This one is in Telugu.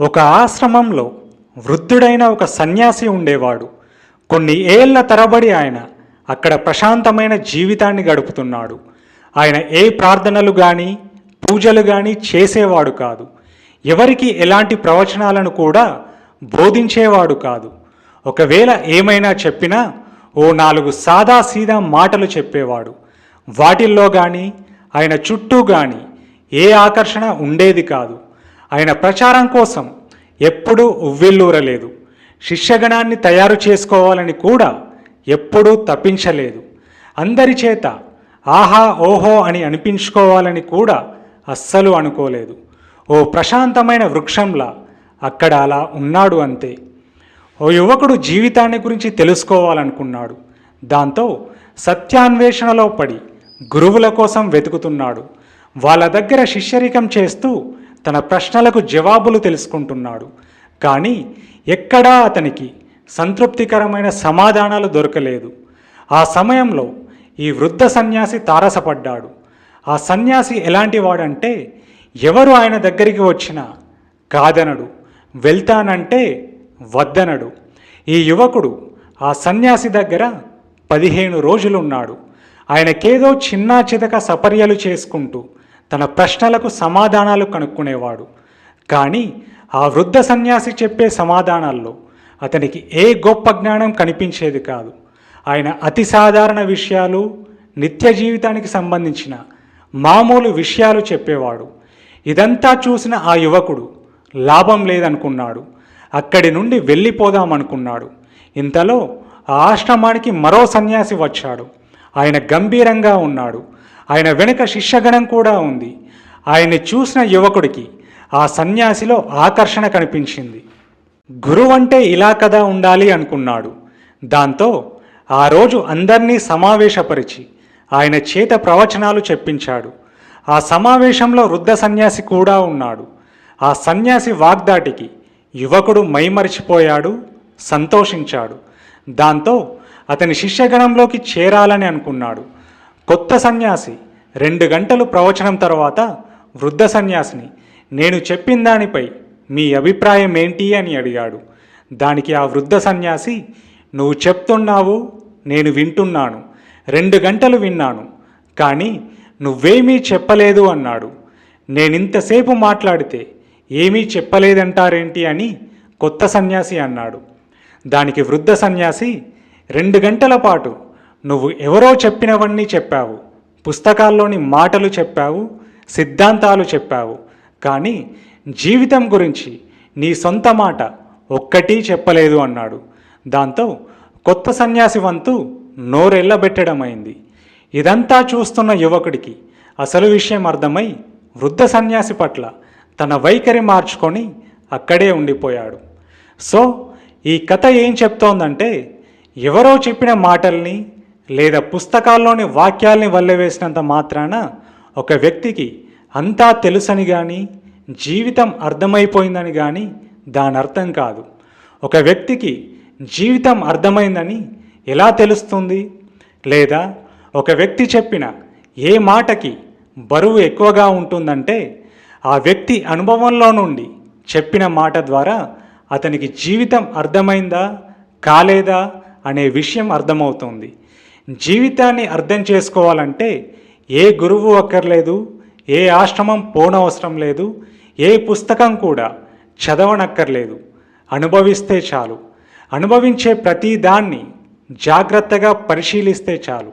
ఒక ఆశ్రమంలో వృద్ధుడైన ఒక సన్యాసి ఉండేవాడు. కొన్ని ఏళ్ళ తరబడి ఆయన అక్కడ ప్రశాంతమైన జీవితాన్ని గడుపుతున్నాడు. ఆయన ఏ ప్రార్థనలు కానీ పూజలు కానీ చేసేవాడు కాదు. ఎవరికి ఎలాంటి ప్రవచనాలను కూడా బోధించేవాడు కాదు. ఒకవేళ ఏమైనా చెప్పినా ఓ నాలుగు సాదా సీదా మాటలు చెప్పేవాడు. వాటిల్లో కానీ ఆయన చుట్టూ కానీ ఏ ఆకర్షణ ఉండేది కాదు. ఆయన ప్రచారం కోసం ఎప్పుడూ ఉవ్విల్లూరలేదు శిష్యగణాన్ని తయారు చేసుకోవాలని కూడా ఎప్పుడూ తప్పించలేదు అందరి చేత ఆహా ఓహో అని అనిపించుకోవాలని కూడా అస్సలు అనుకోలేదు. ఓ ప్రశాంతమైన వృక్షంలా అక్కడ అలా ఉన్నాడు అంతే. ఓ యువకుడు జీవితాన్ని గురించి తెలుసుకోవాలనుకున్నాడు. దాంతో సత్యాన్వేషణలో పడి గురువుల కోసం వెతుకుతున్నాడు. వాళ్ళ దగ్గర శిష్యరికం చేస్తూ తన ప్రశ్నలకు జవాబులు తెలుసుకుంటున్నాడు. కానీ ఎక్కడా అతనికి సంతృప్తికరమైన సమాధానాలు దొరకలేదు. ఆ సమయంలో ఈ వృద్ధ సన్యాసి తారసపడ్డాడు. ఆ సన్యాసి ఎలాంటి వాడంటే ఎవరు ఆయన దగ్గరికి వచ్చినా కాదనడు వెళ్తానంటే వద్దనడు. ఈ యువకుడు ఆ సన్యాసి దగ్గర పదిహేను రోజులున్నాడు. ఆయనకేదో చిన్నా చితక సపర్యలు చేసుకుంటూ తన ప్రశ్నలకు సమాధానాలు కనుక్కునేవాడు. కానీ ఆ వృద్ధ సన్యాసి చెప్పే సమాధానాల్లో అతనికి ఏ గొప్ప జ్ఞానం కనిపించేది కాదు. ఆయన అతి సాధారణ విషయాలు నిత్య జీవితానికి సంబంధించిన మామూలు విషయాలు చెప్పేవాడు. ఇదంతా చూసిన ఆ యువకుడు లాభం లేదనుకున్నాడు. అక్కడి నుండి వెళ్ళిపోదామనుకున్నాడు. ఇంతలో ఆ ఆశ్రమానికి మరో సన్యాసి వచ్చాడు. ఆయన గంభీరంగా ఉన్నాడు. ఆయన వెనుక శిష్యగణం కూడా ఉంది. ఆయన్ని చూసిన యువకుడికి ఆ సన్యాసిలో ఆకర్షణ కనిపించింది. గురువంటే ఇలా కదా ఉండాలి అనుకున్నాడు. దాంతో ఆ రోజు అందరినీ సమావేశపరిచి ఆయన చేత ప్రవచనాలు చెప్పించాడు. ఆ సమావేశంలో వృద్ధ సన్యాసి కూడా ఉన్నాడు. ఆ సన్యాసి వాగ్దాటికి యువకుడు మైమరిచిపోయాడు సంతోషించాడు. దాంతో అతని శిష్యగణంలోకి చేరాలని అనుకున్నాడు. కొత్త సన్యాసి రెండు గంటలు ప్రవచనం తర్వాత వృద్ధ సన్యాసిని నేను చెప్పిన దానిపై మీ అభిప్రాయం ఏంటి అని అడిగాడు. దానికి ఆ వృద్ధ సన్యాసి నువ్వు చెప్తున్నావు నేను వింటున్నాను రెండు గంటలు విన్నాను కానీ నువ్వేమీ చెప్పలేదు అన్నాడు. నేనింతసేపు మాట్లాడితే ఏమీ చెప్పలేదంటారేంటి అని కొత్త సన్యాసి అన్నాడు. దానికి వృద్ధ సన్యాసి రెండు గంటల పాటు నువ్వు ఎవరో చెప్పినవన్నీ చెప్పావు. పుస్తకాల్లోని మాటలు చెప్పావు సిద్ధాంతాలు చెప్పావు. కానీ జీవితం గురించి నీ సొంత మాట ఒక్కటి చెప్పలేదు అన్నాడు. దాంతో కొత్త సన్యాసి వంతు నోరెళ్ళబెట్టడమైంది. ఇదంతా చూస్తున్న యువకుడికి అసలు విషయం అర్థమై వృద్ధ సన్యాసి పట్ల తన వైఖరి మార్చుకొని అక్కడే ఉండిపోయాడు. సో ఈ కథ ఏం చెప్తోందంటే ఎవరో చెప్పిన మాటల్ని లేదా పుస్తకాల్లోని వాక్యాల్ని వల్లవేసినంత మాత్రాన ఒక వ్యక్తికి అంతా తెలుసని కానీ జీవితం అర్థమైపోయిందని కానీ దాని అర్థం కాదు. ఒక వ్యక్తికి జీవితం అర్థమైందని ఎలా తెలుస్తుంది? లేదా ఒక వ్యక్తి చెప్పిన ఏ మాటకి బరువు ఎక్కువగా ఉంటుందంటే ఆ వ్యక్తి అనుభవంలో నుండి చెప్పిన మాట ద్వారా అతనికి జీవితం అర్థమైందా కాలేదా అనే విషయం అర్థమవుతుంది. జీవితాన్ని అర్థం చేసుకోవాలంటే ఏ గురువు అక్కర్లేదు ఏ ఆశ్రమం పోనవసరం లేదు ఏ పుస్తకం కూడా చదవనక్కర్లేదు. అనుభవిస్తే చాలు. అనుభవించే ప్రతి దాన్ని జాగ్రత్తగా పరిశీలిస్తే చాలు.